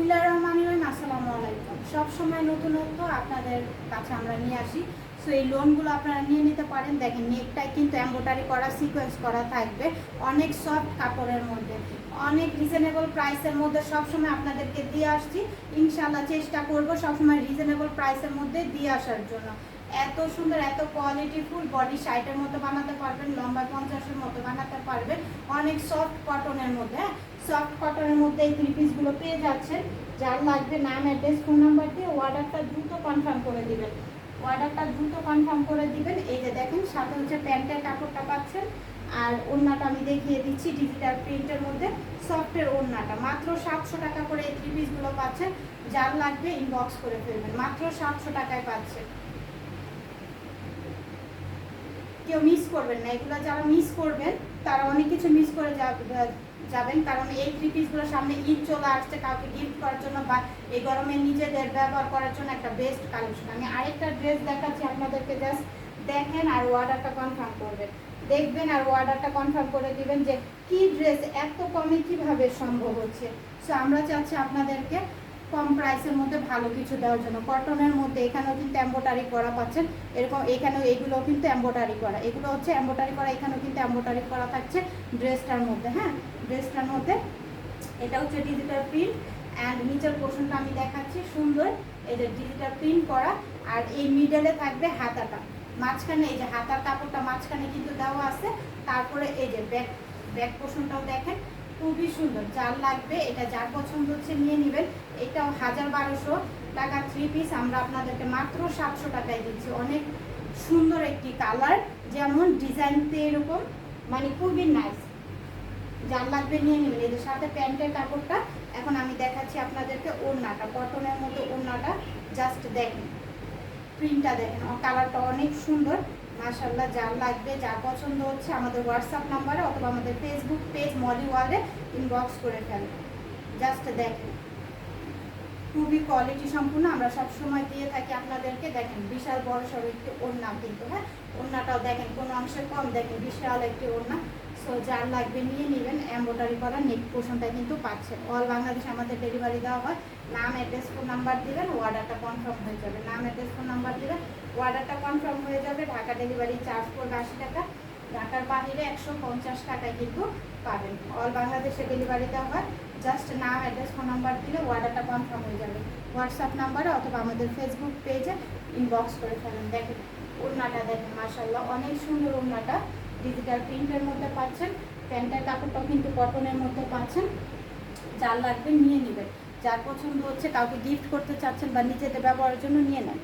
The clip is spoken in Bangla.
বিসমিল্লাহির রহমানির রহিম, আসসালামু আলাইকুম। সব সময় নতুনত্ব আপনাদের কাছে আমরা নিয়ে আসি। সো এই লোনগুলো আপনারা নিয়ে নিতে পারেন। দেখেন নেকটাই কিন্তু এম্বোটারি করা সিকোয়েন্স করা থাকবে অনেক সফট কাপড়ের মধ্যে। অনেক রিজনেবল প্রাইসের মধ্যে সবসময় আপনাদেরকে দিয়ে আসছি। ইনশাল্লাহ চেষ্টা করব সবসময় রিজনেবল প্রাইসের মধ্যে দিয়ে আসার জন্য। এত সুন্দর, এত কোয়ালিটি ফুল বডি শার্টের মতো বানাতে পারবেন, লম্বা পঞ্চাশের মতো বানাতে পারবেন, অনেক সফট কটনের মধ্যে হ্যাঁ? সফট কটনের মধ্যে এই থ্রি পিসগুলো পেয়ে যাচ্ছেন। যার লাগবে নাম অ্যাড্রেস ফোন নাম্বার দিয়ে অর্ডারটা দ্রুত কনফার্ম করে দিবেন। অর্ডারটা দ্রুত কনফার্ম করে দিবেন। এই যে দেখেন, সাথে হচ্ছে প্যান্টের কাপড়টা পাচ্ছেন। আর ওড়নাটা আমি দেখিয়ে দিচ্ছি ডিজিটাল প্রিন্টের মধ্যে সফটের ওড়নাটা। মাত্র সাতশো টাকা করে এই থ্রি পিসগুলো পাচ্ছেন। যার লাগবে ইনবক্স করে ফেলবেন। মাত্র সাতশো টাকায় পাচ্ছেন। কেউ মিস করবেন না। এগুলো যারা মিস করবেন, তারা অনেক কিছু মিস করে যাবেন। কারণ এই থ্রি সামনে ঈদ চলে আসছে, কাউকে গিফট করার জন্য বা এই গরমে নিজেদের ব্যবহার করার জন্য একটা বেস্ট কালেকশন আমি আরেকটা ড্রেস দেখাচ্ছি আপনাদেরকে জাস্ট দেখেন আর অর্ডারটা কনফার্ম করবেন। দেখবেন আর অর্ডারটা কনফার্ম করে দিবেন যে কি ড্রেস এত কমে কীভাবে সম্ভব হচ্ছে। সো আমরা চাচ্ছি আপনাদেরকে কম প্রাইসের মধ্যে ভালো কিছু দেওয়ার জন্য। কটনের মধ্যে এখানেও কিন্তু এম্বোটারি করা পাচ্ছেন। এরকম এখানেও এগুলো কিন্তু এম্বোটারি করা। এগুলো হচ্ছে এম্বোটারি করা, এখানেও কিন্তু এম্বোটারি করা থাকছে ড্রেসটার মধ্যে হ্যাঁ? ড্রেসটার মধ্যে। এটা হচ্ছে ডিজিটাল প্রিন্ট অ্যান্ড নিচের পোর্শনটা আমি দেখাচ্ছি, সুন্দর। এই যে ডিজিটাল প্রিন্ট করা। আর এই মিডলে থাকবে হাতাটা। মাঝখানে এই যে হাতার কাপড়টা মাঝখানে কিন্তু দেওয়া আছে। তারপরে এই যে ব্যাক ব্যাক পোর্শনটাও দেখেন। খুবই সুন্দর। যার লাগবে এটা যার পছন্দ হচ্ছে নিয়ে নেবেন। এটাও হাজার বারোশো টাকা থ্রি পিস আমরা আপনাদেরকে মাত্র সাতশো টাকায় দিচ্ছি। অনেক সুন্দর একটি কালার, যেমন ডিজাইনতে এরকম মানে খুবই নাইস যার লাগবে নিয়ে নেবেন। এদের সাথে প্যান্টের কাপড়টা, এখন আমি দেখাচ্ছি আপনাদেরকে ওড়নাটা। কটনের মতো ওড়নাটা জাস্ট দেখেন। প্রিন্টটা দেখেন। কালারটা অনেক সুন্দর। মাশাল্লাহ যার লাগবে, যার পছন্দ হচ্ছে আমাদের হোয়াটসঅ্যাপ নাম্বারে অথবা আমাদের ফেসবুক পেজ মলি ওয়ালে ইনবক্স করে ফেলবে জাস্ট দেখেন খুবই কোয়ালিটি সম্পূর্ণ, আমরা সব সময় দিয়ে থাকি আপনাদেরকে। দেখেন, বিশাল বড় সড়ো একটি ওড়না কিন্তু হ্যাঁ? ওড়নাটাও দেখেন, কোনো অংশে কম, দেখেন, বিশাল একটি ওড়না। সো যার লাগবে নিয়ে নেবেন এম্ব্রয়ডারি করা নেক পোর্শনটা কিন্তু পাচ্ছেন। অল বাংলাদেশ আমাদের ডেলিভারি দেওয়া হয়। নাম অ্যাড্রেস ফোন নাম্বার দিবেন অর্ডারটা কনফার্ম হয়ে যাবে। নাম অ্যাড্রেস ফোন নাম্বার দিবেন অর্ডারটা কনফার্ম হয়ে যাবে, ঢাকা ডেলিভারি চার্জ পড়বে আশি টাকা। ঢাকার বাইরে একশো পঞ্চাশ টাকায় কিন্তু পাবেন। অল বাংলাদেশে ডেলিভারি দেওয়া হয়। জাস্ট নাম অ্যাড্রেস ফোন নাম্বার দিলে অর্ডারটা কনফার্ম হয়ে যাবে। হোয়াটসঅ্যাপ নাম্বারে অথবা আমাদের ফেসবুক পেজে ইনবক্স করে ফেলেন। দেখেন, ওড়নাটা দেখেন মার্শাল্লাহ অনেক সুন্দর ওড়নাটা। ডিজিটাল প্রিন্টের মধ্যে পাচ্ছেন, প্যান্টের কাপড়টাও কিন্তু কটনের মধ্যে পাচ্ছেন। যার লাগবে নিয়ে নেবেন। যার পছন্দ হচ্ছে, কাউকে গিফট করতে চাচ্ছেন বা নিজেদের ব্যবহারের জন্য নিয়ে নেন।